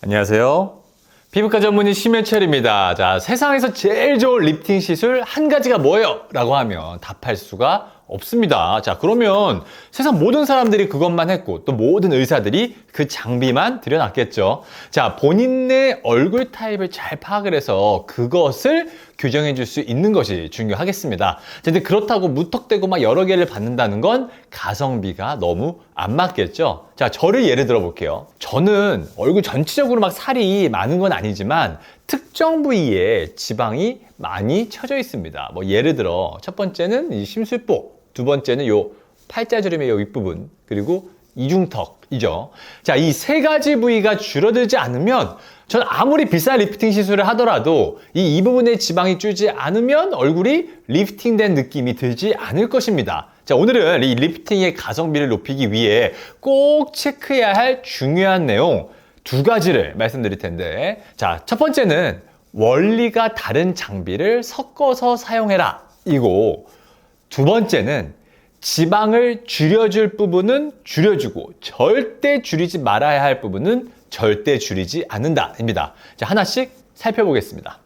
안녕하세요. 피부과 전문의 심현철입니다. 자, 세상에서 제일 좋은 리프팅 시술 한 가지가 뭐예요? 라고 하면 답할 수가 없습니다. 자, 그러면 세상 모든 사람들이 그것만 했고 또 모든 의사들이 그 장비만 들여놨겠죠. 자, 본인의 얼굴 타입을 잘 파악을 해서 그것을 교정해 줄 수 있는 것이 중요하겠습니다. 자, 근데 그렇다고 무턱대고 막 여러 개를 받는다는 건 가성비가 너무 안 맞겠죠. 자, 저를 예를 들어 볼게요. 저는 얼굴 전체적으로 막 살이 많은 건 아니지만 특정 부위에 지방이 많이 쳐져 있습니다. 뭐 예를 들어 첫 번째는 이 심술보, 두 번째는 요 팔자주름의 요 윗부분, 그리고 이중턱이죠. 자, 이 세 가지 부위가 줄어들지 않으면 전 아무리 비싼 리프팅 시술을 하더라도 이, 이 부분에 지방이 줄지 않으면 얼굴이 리프팅된 느낌이 들지 않을 것입니다. 자, 오늘은 이 리프팅의 가성비를 높이기 위해 꼭 체크해야 할 중요한 내용 두 가지를 말씀드릴 텐데. 자, 첫 번째는 원리가 다른 장비를 섞어서 사용해라. 이고, 두 번째는 지방을 줄여줄 부분은 줄여주고 절대 줄이지 말아야 할 부분은 절대 줄이지 않는다입니다. 자, 하나씩 살펴보겠습니다.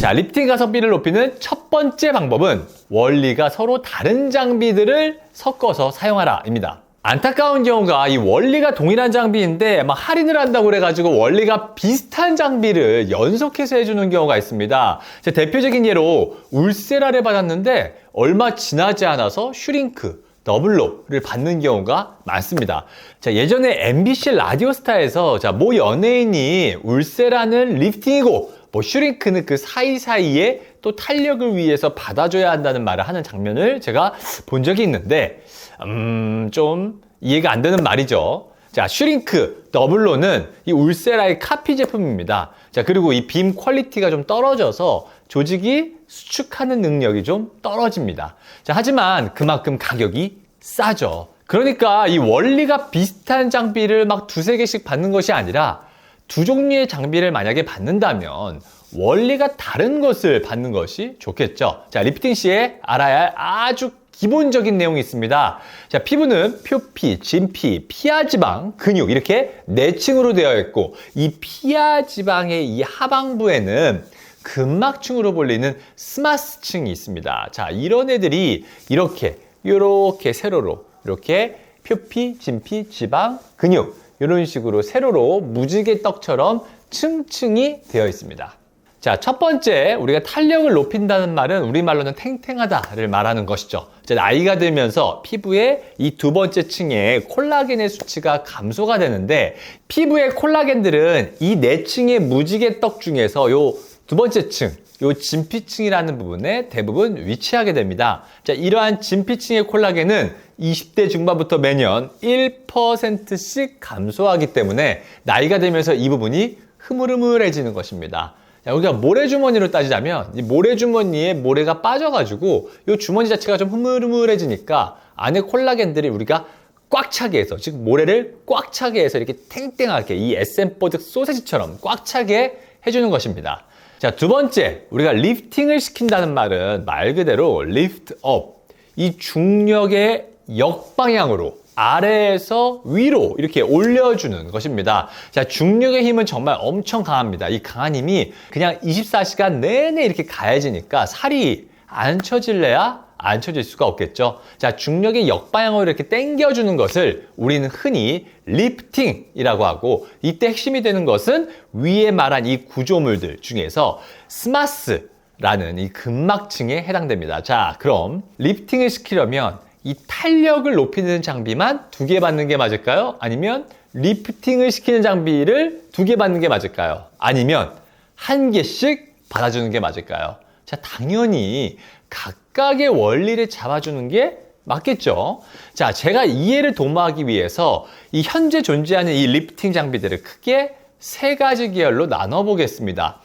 자, 리프팅 가성비를 높이는 첫 번째 방법은 원리가 서로 다른 장비들을 섞어서 사용하라입니다. 안타까운 경우가 이 원리가 동일한 장비인데 막 할인을 한다고 그래가지고 원리가 비슷한 장비를 연속해서 해주는 경우가 있습니다. 제 대표적인 예로 울세라를 받았는데 얼마 지나지 않아서 슈링크, 더블로를 받는 경우가 많습니다. 자, 예전에 MBC 라디오스타에서 자, 모 연예인이 울세라는 리프팅이고 뭐 슈링크는 그 사이사이에 또 탄력을 위해서 받아줘야 한다는 말을 하는 장면을 제가 본 적이 있는데 음, 좀 이해가 안 되는 말이죠. 자, 슈링크 더블로는 이 울세라의 카피 제품입니다. 자, 그리고 이 빔 퀄리티가 좀 떨어져서 조직이 수축하는 능력이 좀 떨어집니다. 자, 하지만 그만큼 가격이 싸죠. 그러니까 이 원리가 비슷한 장비를 막 두세 개씩 받는 것이 아니라 두 종류의 장비를 만약에 받는다면 원리가 다른 것을 받는 것이 좋겠죠. 자, 리프팅 시에 알아야 할 아주 기본적인 내용이 있습니다. 자, 피부는 표피, 진피, 피하지방, 근육 이렇게 네 층으로 되어 있고 이 피하지방의 이 하방부에는 근막층으로 불리는 스마스층이 있습니다. 자, 이런 애들이 이렇게 이렇게 세로로 이렇게 표피, 진피, 지방, 근육 이런 식으로 세로로 무지개 떡처럼 층층이 되어 있습니다. 자, 첫 번째, 우리가 탄력을 높인다는 말은 우리말로는 탱탱하다를 말하는 것이죠. 이제 나이가 들면서 피부의 이 두 번째 층에 콜라겐의 수치가 감소가 되는데, 피부의 콜라겐들은 이 네 층의 무지개 떡 중에서 요 두 번째 층, 요 진피층이라는 부분에 대부분 위치하게 됩니다. 자, 이러한 진피층의 콜라겐은 20대 중반부터 매년 1%씩 감소하기 때문에 나이가 들면서 이 부분이 흐물흐물해지는 것입니다. 자, 우리가 모래주머니로 따지자면 이 모래주머니에 모래가 빠져가지고 이 주머니 자체가 좀 흐물흐물해지니까 안에 콜라겐들이 우리가 꽉 차게 해서 즉 모래를 꽉 차게 해서 이렇게 탱탱하게 이 SM 보드 소세지처럼 꽉 차게 해주는 것입니다. 자, 두 번째, 우리가 리프팅을 시킨다는 말은 말 그대로 리프트 업. 이 중력의 역방향으로 아래에서 위로 이렇게 올려주는 것입니다. 자, 중력의 힘은 정말 엄청 강합니다. 이 강한 힘이 그냥 24시간 내내 이렇게 가해지니까 살이 안 쳐질래야 안 쳐질 수가 없겠죠. 자, 중력의 역방향으로 이렇게 당겨주는 것을 우리는 흔히 리프팅이라고 하고 이때 핵심이 되는 것은 위에 말한 이 구조물들 중에서 스마스 라는 이 근막층에 해당됩니다. 자, 그럼 리프팅을 시키려면 이 탄력을 높이는 장비만 두 개 받는 게 맞을까요? 아니면 리프팅을 시키는 장비를 두 개 받는 게 맞을까요? 아니면 한 개씩 받아주는 게 맞을까요? 자, 당연히 각각의 원리를 잡아주는 게 맞겠죠? 자, 제가 이해를 도모하기 위해서 이 현재 존재하는 이 리프팅 장비들을 크게 세 가지 계열로 나눠 보겠습니다.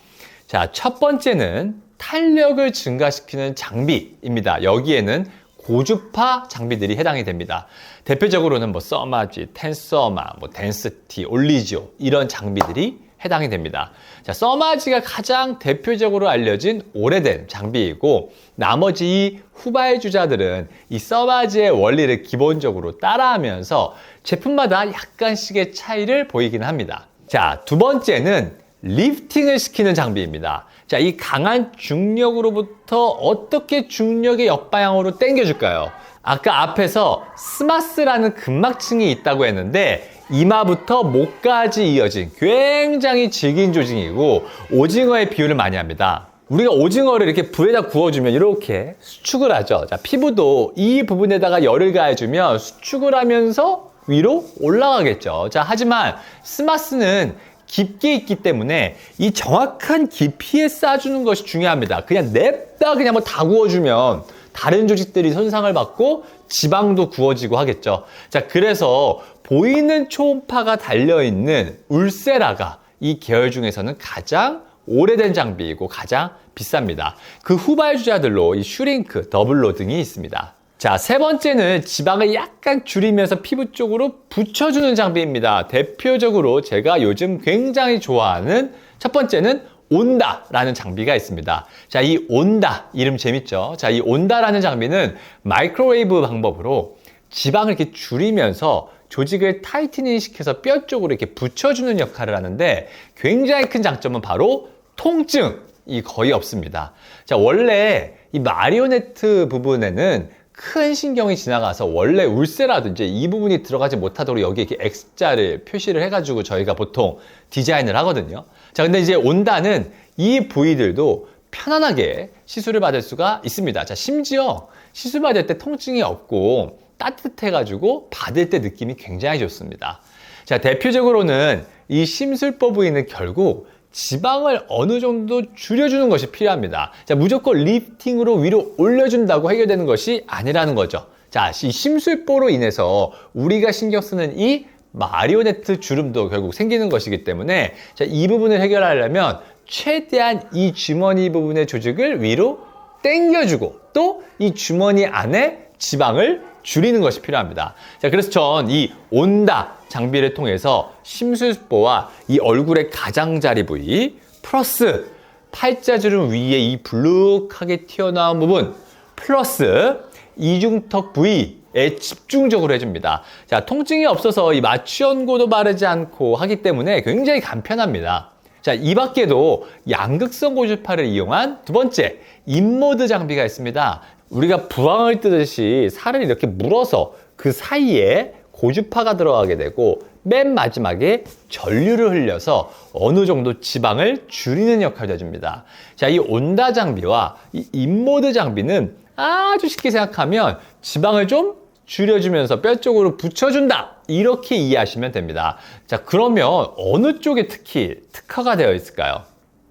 자, 첫 번째는 탄력을 증가시키는 장비입니다. 여기에는 고주파 장비들이 해당이 됩니다. 대표적으로는 뭐 써마지, 텐서마, 뭐 덴스티, 올리지오 이런 장비들이 해당이 됩니다. 자, 써마지가 가장 대표적으로 알려진 오래된 장비이고 나머지 이 후발주자들은 이 써마지의 원리를 기본적으로 따라하면서 제품마다 약간씩의 차이를 보이기는 합니다. 자, 두 번째는 리프팅을 시키는 장비입니다. 자, 이 강한 중력으로부터 어떻게 중력의 역방향으로 당겨줄까요? 아까 앞에서 스마스라는 근막층이 있다고 했는데 이마부터 목까지 이어진 굉장히 질긴 조직이고 오징어의 비유를 많이 합니다. 우리가 오징어를 이렇게 불에다 구워주면 이렇게 수축을 하죠. 자, 피부도 이 부분에다가 열을 가해주면 수축을 하면서 위로 올라가겠죠. 자, 하지만 스마스는 깊게 있기 때문에 이 정확한 깊이에 쏴주는 것이 중요합니다. 그냥 냅다 그냥 뭐 다 구워주면 다른 조직들이 손상을 받고 지방도 구워지고 하겠죠. 자, 그래서 보이는 초음파가 달려있는 울세라가 이 계열 중에서는 가장 오래된 장비이고 가장 비쌉니다. 그 후발주자들로 이 슈링크, 더블로 등이 있습니다. 자, 세 번째는 지방을 약간 줄이면서 피부 쪽으로 붙여주는 장비입니다. 대표적으로 제가 요즘 굉장히 좋아하는 첫 번째는 온다라는 장비가 있습니다. 자, 이 온다 이름 재밌죠? 자, 이 온다라는 장비는 마이크로웨이브 방법으로 지방을 이렇게 줄이면서 조직을 타이트닝 시켜서 뼈 쪽으로 이렇게 붙여주는 역할을 하는데 굉장히 큰 장점은 바로 통증이 거의 없습니다. 자, 원래 이 마리오네트 부분에는 큰 신경이 지나가서 원래 울세라든지 이 부분이 들어가지 못하도록 여기 이렇게 X자를 표시를 해가지고 저희가 보통 디자인을 하거든요. 자, 근데 이제 온다는 이 부위들도 편안하게 시술을 받을 수가 있습니다. 자, 심지어 시술 받을 때 통증이 없고 따뜻해가지고 받을 때 느낌이 굉장히 좋습니다. 자, 대표적으로는 이 심술법 부위는 결국 지방을 어느 정도 줄여주는 것이 필요합니다. 자, 무조건 리프팅으로 위로 올려준다고 해결되는 것이 아니라는 거죠. 자, 이 심술보로 인해서 우리가 신경 쓰는 이 마리오네트 주름도 결국 생기는 것이기 때문에 자, 이 부분을 해결하려면 최대한 이 주머니 부분의 조직을 위로 당겨주고 또 이 주머니 안에 지방을 줄이는 것이 필요합니다. 자, 그래서 전 이 온다 장비를 통해서 심술보와 이 얼굴의 가장자리 부위 플러스 팔자주름 위에 이 불룩하게 튀어나온 부분 플러스 이중턱 부위에 집중적으로 해줍니다. 자, 통증이 없어서 이 마취연고도 바르지 않고 하기 때문에 굉장히 간편합니다. 자, 이 밖에도 양극성 고주파를 이용한 두 번째 인모드 장비가 있습니다. 우리가 부항을 뜨듯이 살을 이렇게 물어서 그 사이에 고주파가 들어가게 되고 맨 마지막에 전류를 흘려서 어느 정도 지방을 줄이는 역할을 해줍니다. 자, 이 온다 장비와 이 인모드 장비는 아주 쉽게 생각하면 지방을 좀 줄여주면서 뼈 쪽으로 붙여준다. 이렇게 이해하시면 됩니다. 자, 그러면 어느 쪽에 특히 특화가 되어 있을까요?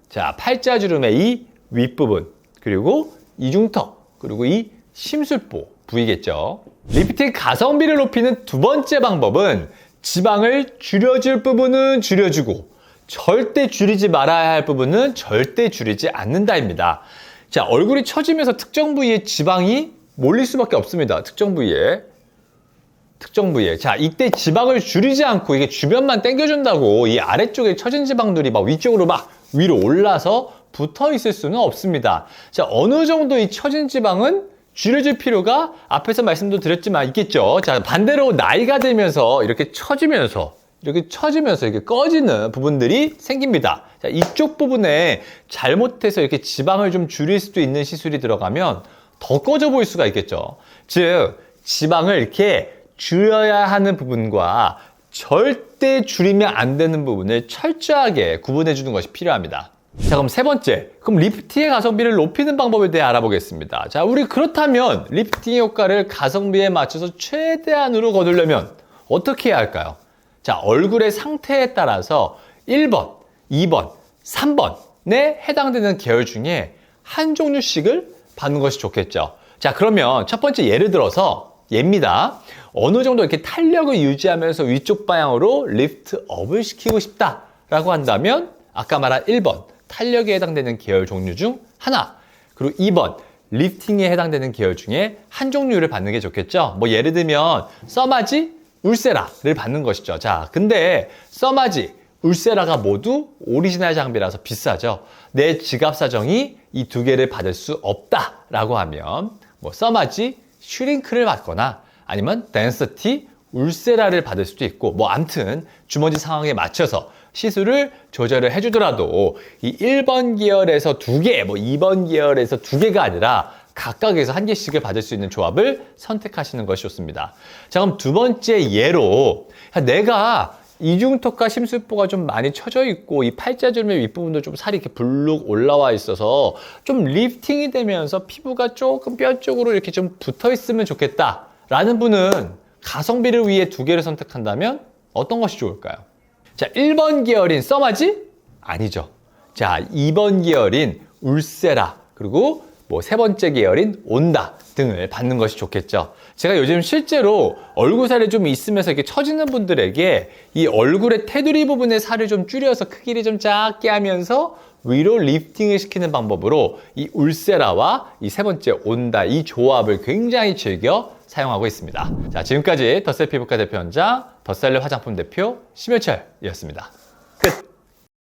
자, 팔자주름의 이 윗부분, 그리고 이중턱, 그리고 이 심술보 부위겠죠. 리프팅 가성비를 높이는 두 번째 방법은 지방을 줄여줄 부분은 줄여주고 절대 줄이지 말아야 할 부분은 절대 줄이지 않는다입니다. 자, 얼굴이 처지면서 특정 부위에 지방이 몰릴 수밖에 없습니다. 특정 부위에. 특정 부위에. 자, 이때 지방을 줄이지 않고 이게 주변만 당겨준다고 이 아래쪽에 처진 지방들이 막 위쪽으로 막 위로 올라서 붙어 있을 수는 없습니다. 자, 어느 정도 이 처진 지방은 줄여줄 필요가 앞에서 말씀도 드렸지만 있겠죠. 자, 반대로 나이가 들면서 이렇게 처지면서 이렇게 처지면서 이렇게 꺼지는 부분들이 생깁니다. 자, 이쪽 부분에 잘못해서 이렇게 지방을 좀 줄일 수도 있는 시술이 들어가면 더 꺼져 보일 수가 있겠죠. 즉, 지방을 이렇게 줄여야 하는 부분과 절대 줄이면 안 되는 부분을 철저하게 구분해 주는 것이 필요합니다. 자, 그럼 세 번째. 그럼 리프팅의 가성비를 높이는 방법에 대해 알아보겠습니다. 자, 우리 그렇다면 리프팅 효과를 가성비에 맞춰서 최대한으로 거두려면 어떻게 해야 할까요? 자, 얼굴의 상태에 따라서 1번, 2번, 3번에 해당되는 계열 중에 한 종류씩을 받는 것이 좋겠죠. 자, 그러면 첫 번째 예를 들어서 예입니다. 어느 정도 이렇게 탄력을 유지하면서 위쪽 방향으로 리프트 업을 시키고 싶다라고 한다면 아까 말한 1번 탄력에 해당되는 계열 종류 중 하나 그리고 2번 리프팅에 해당되는 계열 중에 한 종류를 받는 게 좋겠죠. 뭐 예를 들면 써마지, 울세라를 받는 것이죠. 자, 근데 써마지, 울세라가 모두 오리지널 장비라서 비싸죠. 내 지갑 사정이 이 두 개를 받을 수 없다라고 하면 뭐 써마지, 슈링크를 받거나 아니면 덴서티, 울세라를 받을 수도 있고 뭐 암튼 주머니 상황에 맞춰서 시술을 조절을 해주더라도 이 1번 계열에서 두 개, 뭐 2번 계열에서 두 개가 아니라 각각에서 한 개씩을 받을 수 있는 조합을 선택하시는 것이 좋습니다. 자, 그럼 두 번째 예로 내가 이중턱과 심술보가 좀 많이 처져 있고 이 팔자주름의 윗부분도 좀 살이 이렇게 불룩 올라와 있어서 좀 리프팅이 되면서 피부가 조금 뼈 쪽으로 이렇게 좀 붙어 있으면 좋겠다 라는 분은 가성비를 위해 두 개를 선택한다면 어떤 것이 좋을까요? 자, 1번 계열인 써마지? 아니죠. 자, 2번 계열인 울세라 그리고 뭐 세 번째 계열인 온다 등을 받는 것이 좋겠죠. 제가 요즘 실제로 얼굴 살이 좀 있으면서 이렇게 처지는 분들에게 이 얼굴의 테두리 부분의 살을 좀 줄여서 크기를 좀 작게 하면서 위로 리프팅을 시키는 방법으로 이 울세라와 이 세 번째 온다 이 조합을 굉장히 즐겨 사용하고 있습니다. 자, 지금까지 덧셀 피부과 대표 원장 덧셀레 화장품 대표 심효철이었습니다.